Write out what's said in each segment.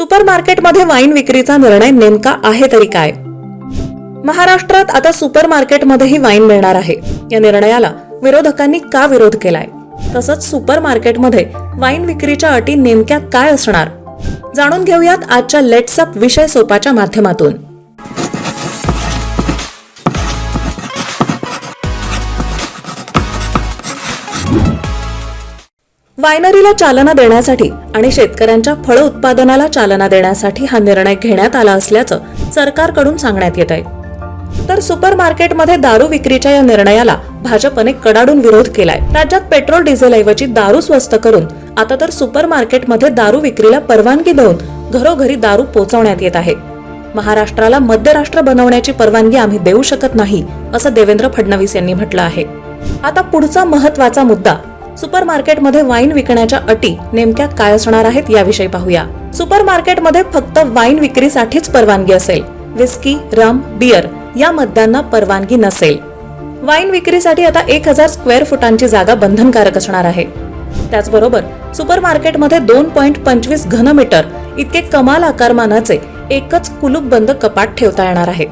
Super मार्केटमध्ये wine विक्रीचा निर्णय नेमका आहे तरी काय? महाराष्ट्रात आता सुपर मार्केटमध्येही वाईन मिळणार आहे. या निर्णयाला विरोधकांनी का विरोध केलाय? तसंच सुपर मार्केटमध्ये वाईन विक्रीच्या अटी नेमक्या काय असणार? जाणून घेऊयात आजच्या लेट्सअप विषय सोपाच्या माध्यमातून. वायनरीला चालना देण्यासाठी आणि शेतकऱ्यांच्या फळ उत्पादनाला चालना देण्यासाठी हा निर्णय घेण्यात आला असल्याचं सरकारकडून सांगण्यात येत आहे. तर सुपर मार्केटमध्ये दारू विक्रीच्या या निर्णयाला भाजपने कडाडून विरोध केलाय. राज्यात पेट्रोल डिझेल ऐवजी दारू स्वस्त करून आता तर सुपर मार्केटमध्ये दारू विक्रीला परवानगी देऊन घरोघरी दारू पोहोचवण्यात येत आहे. महाराष्ट्राला मध्यराष्ट्र बनवण्याची परवानगी आम्ही देऊ शकत नाही असं देवेंद्र फडणवीस यांनी म्हटलं आहे. आता पुढचा महत्त्वाचा मुद्दा सुपर मार्केटमध्ये वाईन विकण्याच्या अटी नेमक्या काय असणार आहेत याविषयी पाहूया. सुपर मार्केटमध्ये फक्त वाईन विक्रीसाठीच परवानगी असेल. विस्की रम बियर या मद्यांना परवानगी नसेल. वाईन विक्रीसाठी आता एक हजार स्क्वेअर फुटांची जागा बंधनकारक असणार आहे. त्याचबरोबर सुपर मार्केटमध्ये दोन पॉईंट पंचवीस घनमीटर इतके कमाल आकारमानाचे एकच कुलूपबंद कपाट ठेवता येणार आहे.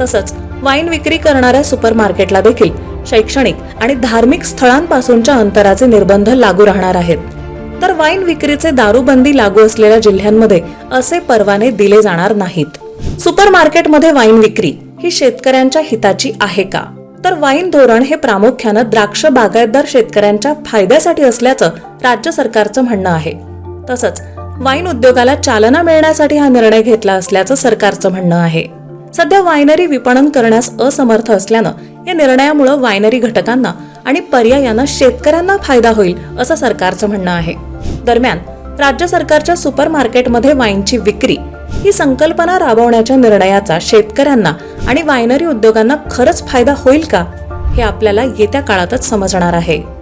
तसंच वाईन विक्री करणाऱ्या सुपर मार्केटला देखील शैक्षणिक आणि धार्मिक स्थळांपासूनच्या अंतराचे निर्बंध लागू राहणार आहेत. तर वाईन विक्रीचे दारूबंदी लागू असलेल्या जिल्ह्यांमध्ये असे परवाने दिले जाणार नाहीत. सुपर मार्केटमध्ये वाईन विक्री ही शेतकऱ्यांच्या हिताची आहे का? तर वाईन धोरण हे प्रामुख्यानं द्राक्ष बागायतदार शेतकऱ्यांच्या फायद्यासाठी असल्याचं राज्य सरकारचं म्हणणं आहे. तसंच वाईन उद्योगाला चालना मिळण्यासाठी हा निर्णय घेतला असल्याचं सरकारचं म्हणणं आहे. सध्या वायनरी विपणन करण्यास असमर्थ असल्यानं या निर्णयामुळे वायनरी घटकांना आणि पर्यायानं शेतकऱ्यांना फायदा होईल असं सरकारचं म्हणणं आहे. दरम्यान राज्य सरकारच्या सुपर मार्केटमध्ये वाईनची विक्री ही संकल्पना राबवण्याच्या निर्णयाचा शेतकऱ्यांना आणि वायनरी उद्योगांना खरंच फायदा होईल का हे आपल्याला येत्या काळातच समजणार आहे.